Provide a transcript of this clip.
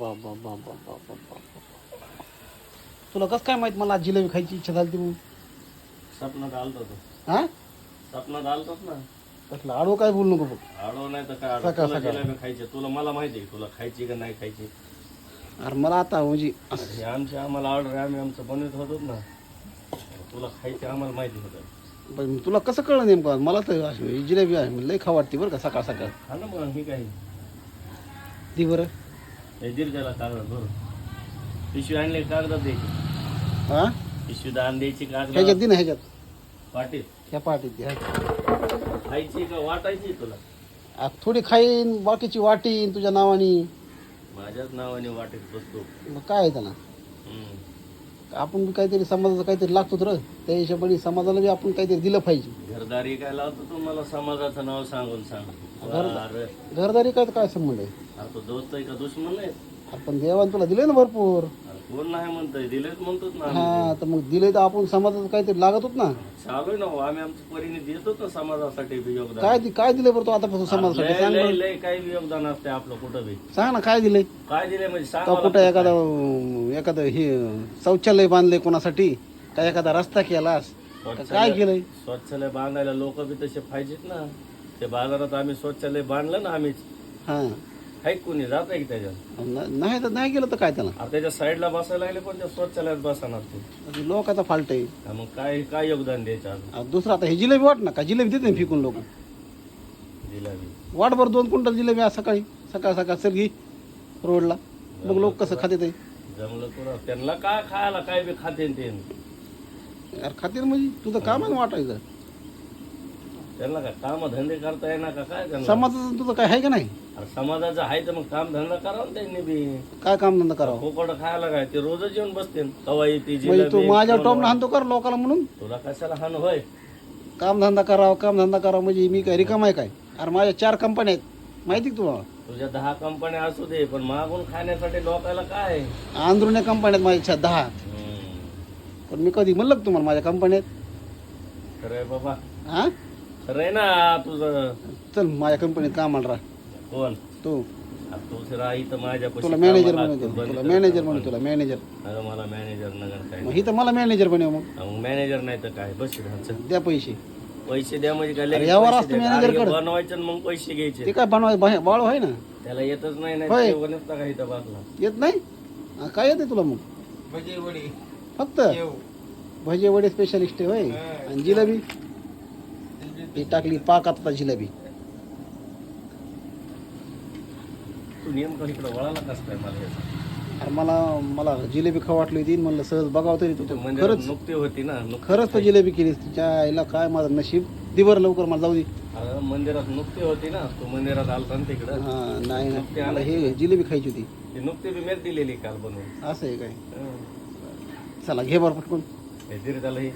बाबा बाबा बाबा बाबा तुला कसं काय माहीत मला जिलेबी खायची इच्छा झाली म्हणून? सपनात आलतो तो. हा? आलतोच ना? कसलं? आडवं काय बोलू नको बघ. आडव नाही तर काय सकाळ- आडव तुला सकाळ. जिलेबी खायची तुला मला माहिती आहे तुला खायची का नाही खायची. अरे मला आता म्हणजे असं- हे आमची आम्हाला ऑर्डर आम्ही आमचं बनवत होतो ना. तुला खायची आम्हाला माहिती होतं. पण तुला कसं कळलं नेमकं? मला तर अशी जिलेबी आहे लई खा वाटते बरं का सकाळ सकाळ. हा ना मग हे काय? दी बरं. हे त्याला कागद बरोबर पिशवी आणले कागदात द्यायची. हा? पिशवी दान द्यायची ह्याच्यात कागद दे ना ह्याच्यात. वाटीत. ह्या पाटीत दे, ह्या. खायची का वाटायची तुला? आ, थोडी खाईन बाकीची वाटीन तुझ्या नावानी. माझ्याच नावाने वाटीत बसतो. मग काय आहे त्याला? हम्म. आपण काहीतरी समाजाचं काहीतरी लागतो तर त्या हिशोबाने समाजाला बी आपण काहीतरी दिलं पाहिजे. घरदारी काय लावतो तू मला समाजाचं नाव सांगून सांग. अरे घरदारी काय काय संबंध आहे? अरे तो दोस्त आहे का दुश्मन आहे आपण देवान तुला दिले ना भरपूर. कोण नाही म्हणतोय दिलेच म्हणतोच ना आम्ही. हा तर मग दिले तर आपण समाजाचं काहीतरी लागत होत ना? चालू आहे ना हो, आम्ही आमच्या परीने देतोच ना समाजासाठी बी योगदान. काय दि- काय दिले बरं तू आतापासून समाजासाठी? लय सांग लय बरं. लय काही योगदान असते आपलं कुठं बी. सांग ना काय दिले काय दिले म्हणजे सांग कुठं एखादं एखादं हे शौचालय बांधले कोणासाठी? का एखादा रस्ता केलास का काय केलंय? शौचालय बांधायला लोक बी तसे पाहिजेत ना. ते बाजारात आम्ही शौचालय बांधलं ना आम्हीच. हा. हाय कोणी जात आहे की त्याच्यात? न- नाही तर नाही गेलं तर काय त्याला? आता त्याच्या साईडला बसायला लागले पण त्या शौचालयात बसणार ते. लोकांचा फाल्ट आहे. हा, मग काय काय योगदान द्यायचं अजून? दुसरं आता हे जिलेबी वाट ना का? जिलेबी देते ना फिकून लोक. जिलाबी. वाट बरं दोन क्विंटल जिलेबी आज सकाळी सकाळ सकाळ सरगी रोडला. मग लोक कसं खाते ते? जमलं तुला त्यांना काय खायला काय बी खाते ते. यार खातील म्हणजे? तुझं काम आहे ना वाटायचं. त्यांना काय काम धंदे करता येणार का? काय त्यांना? समाजाचं तुझं काय आहे का नाही? अरे समाजाचं आहे तर मग काम धंदा करावा ना त्यांनी बी. काय काम धंदा करावं? कोकड खायला काय? ते रोजच येऊन बसते. कवा येते म्हणजे तू जिलेबी, माझ्या कोण टॉप हाणतो कर लोकांना म्हणून? तुला कशाला हान होय? काम धंदा करावं काम धंदा करावं म्हणजे मी काय रिकाम आहे काय? अरे माझ्या चार कंपन्या आहेत. माहिती का तुला तुझ्या दहा कंपन्या असू दे पण मागून खाण्यासाठी लोकायला काय? आंध्रुण्या कंपन्या आहेत माझ्या दहा. हम्म. पण मी कधी म्हणलं का तुम्हाला माझ्या कंपन्यात खरंय बाबा. हा? खरंय ना तुझं. चल माझ्या कंपनीत कामाला राह. कोण तू. तूच राही तर माझ्या तुला मॅनेजर बनवतो तुला मॅनेजर बनवतो तुला मॅनेजर मला मॅनेजर नगर काय मग ही तर मला मॅनेजर बनव मग. मग मॅनेजर नाही तर काय? बस द्या पैसे. पैसे द्या म्हणजे काय? अरे लगेच यावर पैसे असतं द्या. manager अरे कडे. बनवायचं आणि मग पैसे घ्यायचे. ते काय बनवाय बाळ आहे ना? त्याला येतच नाही होय. नाही ते नसता का इथं बाजूला? येत नाही? हा, काय येते तुला मग? भजे वडे. फक्त? भजे वडे स्पेशलिस्ट आहे होय. आणि जिलेबी? ही टाकली पाक आता जिलेबी. तू नेमकं इकडं वळाला कसं काय मला हे? अरे मला मला जिलेबी खाऊ वाटली होती म्हणलं सहज बघावं तरी तू म्हणजे खरंच नुकती होती ना नुक- खरंच तर जिलेबी केलीस तिच्या आईला काय माझं नशीब? दिवर लवकर मला जाऊ दे. अरे मंदिरात नुकती होती ना तू मंदिरात आलता ना तिकडं. हा नाही नाही. मला हे जिलेबी खायची होती. ती नुकती बी मेच दिलेली काल बनवून. असं आहे काय? हं. चला घे बरं पटकून. हे दिर त्याला हे.